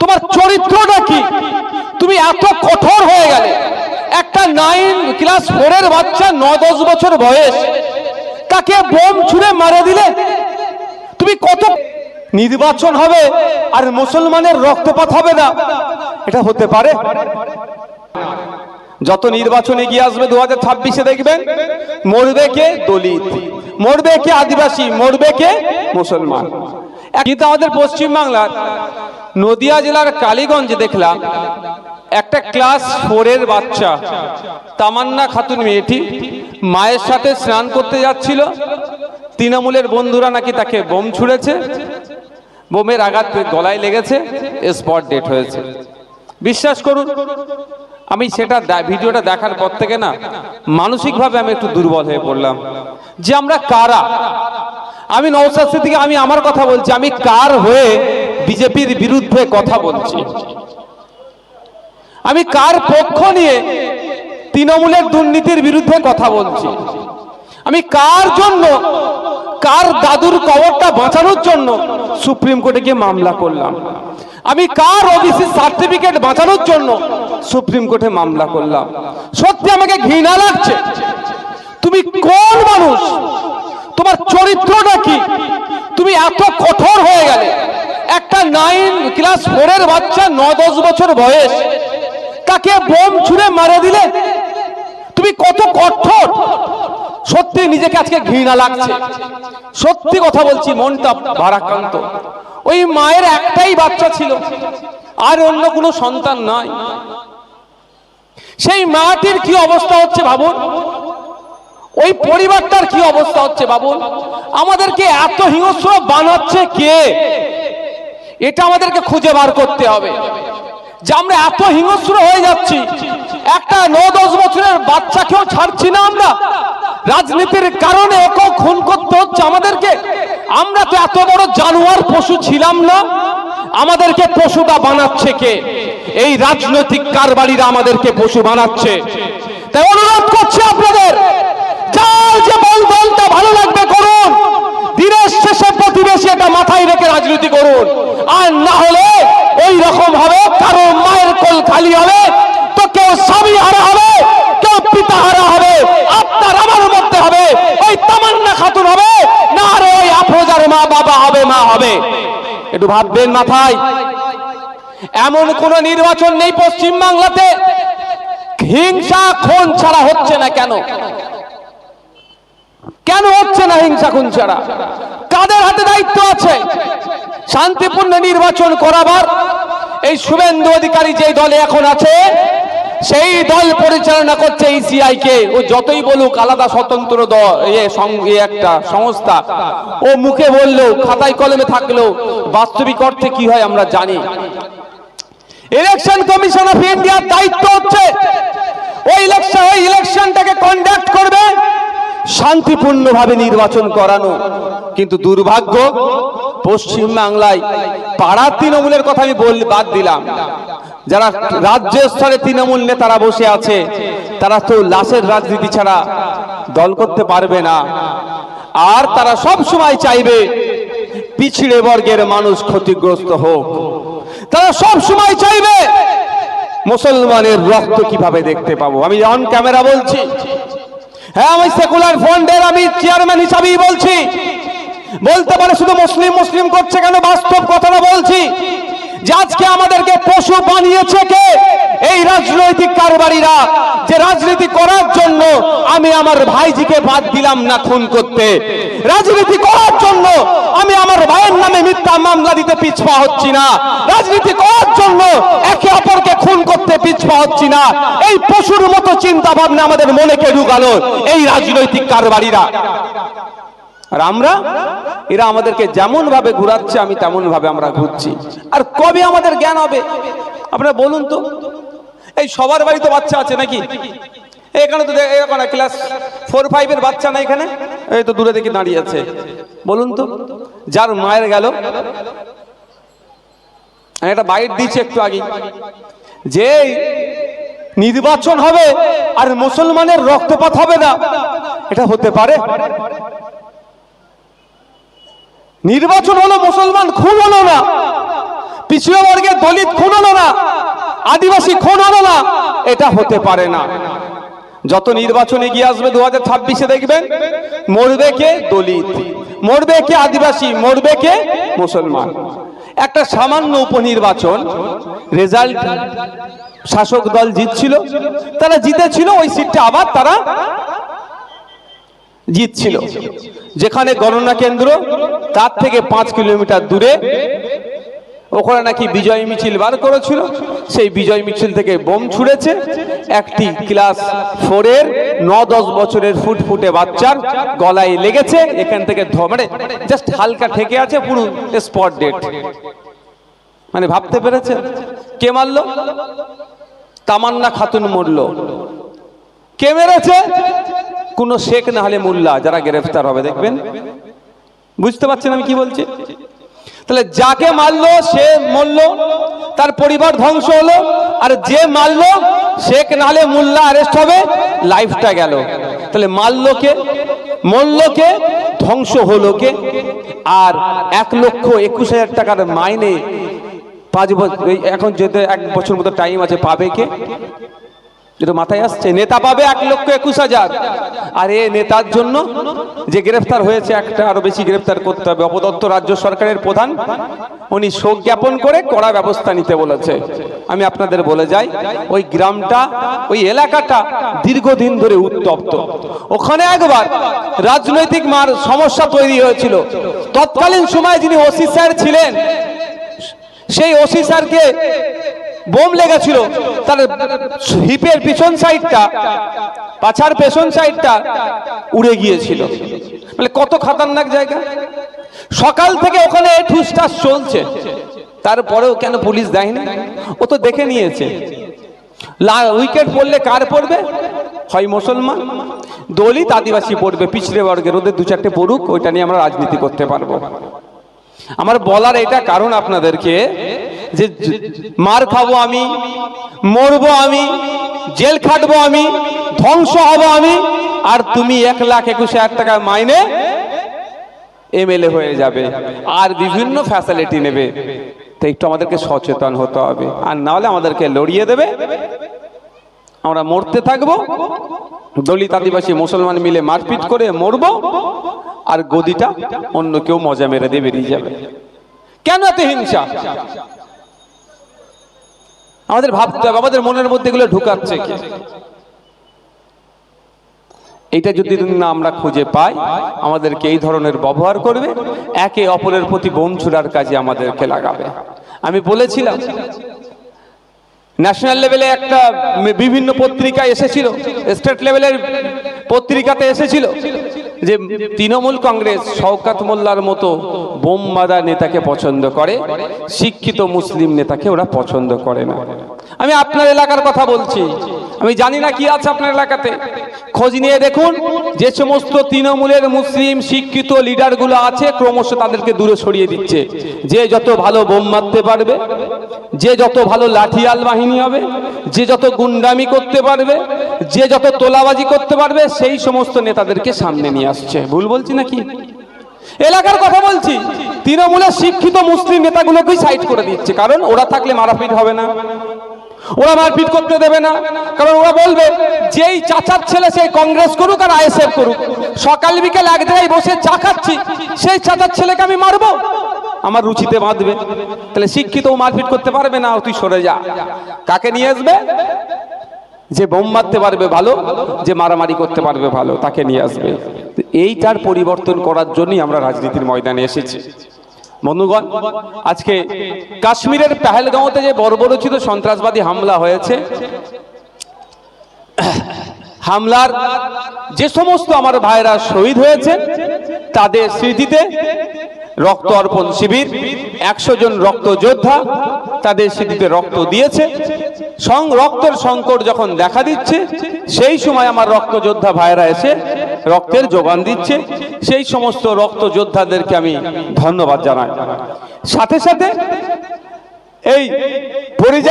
তোমার চরিত্রটা কি? তুমি এত কঠোর হয়ে গেলে। একটা নাইন ক্লাস ফোরের বাচ্চা ন দশ বছর বয়স, তাকে বোম ছুঁড়ে মারা দিলে? তুমি কত নির্বাচন হবে আর মুসলমানের রক্তপাত হবে না? এটা হতে পারে? যত নির্বাচনে গিয়ে আসবে দু হাজার ছাব্বিশে দেখবেন, মরবে কে দলিত, মরবে কে আদিবাসী, মরবে কে মুসলমান। কিন্তু আমাদের পশ্চিমবাংলার নদিয়া জেলার কালীগঞ্জে দেখলাম, একটা ক্লাস ফোরের বাচ্চা, তামান্না খাতুন মেয়েটি মায়ের সাথে স্নান করতে যাচ্ছিল। তৃণমূলের বন্ধুরা নাকি তাকে বোম ছুঁড়েছে, বোমের আঘাত গলায় লেগেছে স্পট ডেট হয়েছে। বিশ্বাস করুন, আমি সেটা ভিডিওটা দেখার পর থেকে না, মানসিকভাবে আমি একটু দুর্বল হয়ে পড়লাম। যে আমরা কারা? আমি নৌসাদ সিদ্দিকী, আমি আমার কথা বলছি, আমি কার হয়ে বিজেপির বিরুদ্ধে কথা বলছি। আমি কার পক্ষ নিয়ে তৃণমূলের দুর্নীতির বিরুদ্ধে কথা বলছি? আমি কার জন্য, কার দাদুর কবরটা বাঁচানোর জন্য সুপ্রিম কোর্টে গিয়ে মামলা করলাম? আমি কার ওবিসি সার্টিফিকেট বাঁচানোর জন্য সুপ্রিম কোর্টে মামলা করলাম? সত্যি আমাকে ঘৃণা লাগছে। তুমি কোন মানুষ? তোমার চরিত্রটা কি? তুমি এত কঠোর হয়ে গেলে। একটা নাইন ক্লাস ফোরের বাচ্চা ন দশ বছর বয়স। তাকে বোম ছুঁড়ে মারে দিলে। তুমি কত কঠোর। সত্যি নিজেকে আজকে ঘৃণা লাগছে। সত্যি কথা বলছি, মনটা ভারাক্রান্ত। ওই মায়ের একটাই বাচ্চা ছিল। আর অন্য কোনো সন্তান নাই। সেই মাটির কি অবস্থা হচ্ছে ভাবুন? ওই পরিবারটার কি অবস্থা হচ্ছে বাবুন আমাদেরকে এত হিংস্র বানাচ্ছে কে? এটা আমাদেরকে খুঁজে বার করতে হবে যে আমরা এত হিংস্র হয়ে যাচ্ছি। একটা ন দশ বছরের বাচ্চাকেও ছাড়ছি না আমরা। রাজনীতির কারণে এত খুন করতে হচ্ছে আমাদেরকে। আমরা তো এত বড় জানোয়ার পশু ছিলাম না। আমাদেরকে পশুটা বানাচ্ছে কে? এই রাজনৈতিক কারবারিরা আমাদেরকে পশু বানাচ্ছে। তাই অনুরোধ করছি আপনাদের যার যে বল দলটা ভালো লাগবে করুন দিনের শেষে প্রতিবেশী এটা মাথায় রেখে রাজনীতি করুন আর না হলে ওই রকম হবে কারও মায়ের কোল খালি হবে তো কেউ স্বামী হারা হবে কেউ পিতা হারা হবে আপনার আমার মধ্যে হবে ওই তামান্না খাতুন হবে না আর ওই আফরোজার মা বাবা হবে মা, হবে। একটু ভাববেন মাথায়। এমন কোন নির্বাচন নেই পশ্চিম বাংলাতে হিংসা খুন ছাড়া হচ্ছে না কেন? কেন হচ্ছে না হিংসা খুন ছাড়া? কাদের হাতে দায়িত্ব আছে? শান্তিপূর্ণ নির্বাচন করাবার এই শুভেন্দু অধিকারী যে দলে এখন আছে সেই দল পরিচালনা করছে ইসিআই কে। ও যতই বলুক, আলাদা স্বতন্ত্র দল এ একটা সংস্থা। ও মুখে বলল খাতায় কলমে থাকল বাস্তবিক অর্থে কি হয় আমরা জানি। ইলেকশন কমিশন অফ ইন্ডিয়ার দায়িত্ব হচ্ছে ওই ইলেকশন ওই ইলেকশনটাকে কন্ডাক্ট করবে, শান্তিপূর্ণভাবে নির্বাচন করানো। কিন্তু দুর্ভাগ্য পশ্চিম বাংলায় পাড়ার তৃণমূলের কথা আমি বল বাদ দিলাম। যারা রাজ্য স্তরে তৃণমূল নেতারা বসে আছে, তারা তো লাশের রাজনীতি ছাড়া দল করতে পারবে না। আর তারা সব সময় চাইবে পিছিড়ে বর্গের মানুষ ক্ষতিগ্রস্ত হোক। তারা সব সময় চাইবে মুসলমানের রক্ত কীভাবে দেখতে পাবো? আমি অন ক্যামেরা বলছি। হ্যাঁ আমি সেকুলার ফ্রন্টের, আমি চেয়ারম্যান হিসাবেই বলছি। বলতে পারে শুধু মুসলিম মুসলিম করছে কেন? বাস্তব কথাটা বলছি। যে আজকে আমাদেরকে পশু বানিয়েছে কে? এই রাজনৈতিক কারবারিরা, যে রাজনীতি করার জন্য আমি আমার ভাইজিকে বাদ দিলাম না খুন করতে। রাজনীতি করার জন্য আমি আমার ভাইয়ের নামে মিথ্যা মামলা দিতে পিছপা হচ্ছি না। রাজনীতি করার জন্য একে অপরকে খুন করতে পিছপা হচ্ছি না। এই পশুর মতো চিন্তা ভাবনা আমাদের মনে কে ঢুকালো এই রাজনৈতিক কারবারিরা। আর আমরা, এরা আমাদেরকে যেমন ভাবে ঘুরাচ্ছে, আমি তেমন ভাবে আমরা ঘুরছি। আর কবে আমাদের জ্ঞান হবে? আপনারা বলুন তো। এই সবার বাড়ি তো বাচ্চা আছে নাকি? এখানে তো এরকম ক্লাস ফোর ফাইভের বাচ্চা না এখানে? এই তো দূরে দেখি দাঁড়িয়ে আছে। বলুন তো, যার মায়ের গেল। আমি একটা বাইট দিচ্ছি একটু আগে। যে নির্বাচন হবে আর মুসলমানের রক্তপাত হবে না, এটা হতে পারে? নির্বাচন হলো মুসলমান, খুন হলো না। পিছিয়ে বর্গের দলিত খুন হলো না। আদিবাসী খুন হলো না। এটা হতে পারে না। যত নির্বাচনে গিয়ে আসবে দু হাজার ছাব্বিশে দেখবেন, মরবে কে দলিত, মরবে কে আদিবাসী, মরবে কে মুসলমান। একটা সামান্য উপনির্বাচন, রেজাল্ট শাসক দল জিতছিল, তারা জিতেছিল, ওই সিটটা আবার তারা জিতছিল যেখানে গণনা কেন্দ্র, তার থেকে পাঁচ কিলোমিটার দূরে। ওখানে নাকি বিজয় মিছিল বার করেছিল। সেই বিজয় মিছিল থেকে বোম ছুড়েছে। একটি ক্লাস ফোরের ন দশ বছরের ফুটফুটে বাচ্চার গলায় লেগেছে। এখান থেকে ধ- মানে জাস্ট হালকা ঠেকে আছে, পুরো স্পট ডেট মানে ভাবতে পেরেছে কে মারল? তামান্না খাতুন মরলো। কে মেরেছে? কোন শেখ না হলে মোল্লা যারা গ্রেফতার হবে, দেখবেন? বুঝতে পারছেন আমি কি বলছি? তাহলে যাকে মারলো, সে মরলো, তার পরিবার ধ্বংস হলো, আর যে মারলো, শেখ নাহলে মোল্লা অ্যারেস্ট হবে লাইফটা গেল। তাহলে মারলো কে? মরলো কে? ধ্বংস হলো কে? আর এক লক্ষ একুশ হাজার টাকার মাইনে পাঁচ বছর এখন যেতে এক বছর মতো টাইম আছে, পাবে কে? যেটা মাথায় আসছে, নেতা পাবে এক লক্ষ একুশ হাজার। আর এ নেতার জন্য যে গ্রেফতার হয়েছে, একটা আরও বেশি গ্রেফতার করতে হবে। অপদত্ত রাজ্য সরকারের প্রধান, উনি শোক জ্ঞাপন করে কড়া ব্যবস্থা নিতে বলেছে। আমি আপনাদের বলে যাই, ওই গ্রামটা, ওই এলাকাটা দীর্ঘদিন ধরে উত্তপ্ত। ওখানে একবার রাজনৈতিক মার সমস্যা তৈরি হয়েছিল। তৎকালীন সময় যিনি ওসি স্যার ছিলেন, সেই ওসি স্যারকে বোম লেগেছিল, তার হিপের পিছন সাইডটা, পাছার পেছন সাইডটা উড়ে গিয়েছিল। মানে কত খাতারনাক জায়গা। সকাল থেকে ওখানে ঠুসটাস চলছে। তারপরেও কেন পুলিশ দেয়নি? ও তো দেখে নিয়েছে। উইকেট পড়লে কার পড়বে? হয় মুসলমান। দলিত আদিবাসী পড়বে, পিছড়ে বর্গের। ওদের দু চারটে পড়ুক, ওইটা নিয়ে আমরা রাজনীতি করতে পারব। আমার বলার এটা কারণ আপনাদেরকে যে মার খাব আমি, মরবো আমি, জেল খাটবো আমি, ধ্বংস হব আমি, আর তুমি এক লাখ একুশ হাজার টাকা মাইনে এমএলএ হয়ে যাবে। আর বিভিন্ন ফ্যাসিলিটি নেবে। তো একটু আমাদেরকে সচেতন হতে হবে। আর না হলে আমাদেরকে লড়িয়ে দেবে। আমরা মরতে থাকব। দলিত আদিবাসী মুসলমান মিলে মারপিট করে মরবো। আর গদিটা অন্য কেউ মজা মেরে দিয়ে বেরিয়ে যাবে। কেন এত হিংসা? আমাদের ভাবতে হবে আমাদের মনের মধ্যে এগুলো ঢুকাচ্ছে কে? এটা যদি না আমরা খুঁজে পাই, আমাদেরকে এই ধরনের ব্যবহার করবে, একে অপরের প্রতি ছুড়ার কাজে আমাদেরকে লাগাবে। আমি বলেছিলাম ন্যাশনাল লেভেলে একটা বিভিন্ন পত্রিকায় এসেছিল স্টেট লেভেলের পত্রিকাতে এসেছিল যে তৃণমূল কংগ্রেস শওকাত মোল্লার মতো বোমবাদা নেতাকে পছন্দ করে, শিক্ষিত মুসলিম নেতাকে ওরা পছন্দ করে না। আমি আপনার এলাকার কথা বলছি। আমি জানি না কি আছে আপনার এলাকাতে। খোঁজ নিয়ে দেখুন। যে সমস্ত তৃণমূলের মুসলিম শিক্ষিত লিডারগুলো আছে, ক্রমশ তাদেরকে দূরে সরিয়ে দিচ্ছে। যে যত ভালো বোম মারতে পারবে, যে যত ভালো লাঠিয়াল বাহিনী হবে, যে যত গুন্ডামি করতে পারবে, যে যত তোলাবাজি করতে পারবে, সেই সমস্ত নেতাদেরকে সামনে নিয়ে আসছে। ভুল বলছি নাকি? এলাকার কথা বলছি। তৃণমূলের শিক্ষিত মুসলিম নেতাগুলোকেই সাইড করে দিচ্ছে, কারণ ওরা থাকলে মারাপিট হবে না। ওরা মারপিট করতে দেবে না। কারণ ওরা বলবে, যেই চাচার ছেলে সেই কংগ্রেস করুক আর আইএসএফ করুক। সকাল বিকেল এক জায়গায় বসে চা খাচ্ছি, সেই চাচার ছেলেকে আমি মারবো? আমার রুচিতে বাঁধবে। তাহলে শিক্ষিত মারপিট করতে পারবে না, তুই সরে যা। কাকে নিয়ে আসবে? যে বোম মারতে পারবে ভালো, যে মারামারি করতে পারবে ভালো, তাকে নিয়ে আসবে। এইটার পরিবর্তন করার জন্যই আমরা রাজনীতির ময়দানে এসেছি। বন্ধুগণ, আজকে কাশ্মীরের পেহেলগাঁওতে যে বর্বরচিত সন্ত্রাসবাদী হামলা হয়েছে, হামলার যে সমস্ত আমার ভাইরা শহীদ হয়েছে, তাদের স্মৃতিতে রক্ত অর্পণ শিবির, একশো জন রক্ত যোদ্ধা তাদের স্মৃতিতে রক্ত দিয়েছে। রক্তের সংকট যখন দেখা দিচ্ছে, সেই সময় আমার রক্ত যোদ্ধা ভাইরা এসে রক্তের যোগান দিচ্ছে সেই সমস্ত রক্ত যোদ্ধাদেরকে আমি ধন্যবাদ জানাই। সাথে সাথে এই পরিযায়ী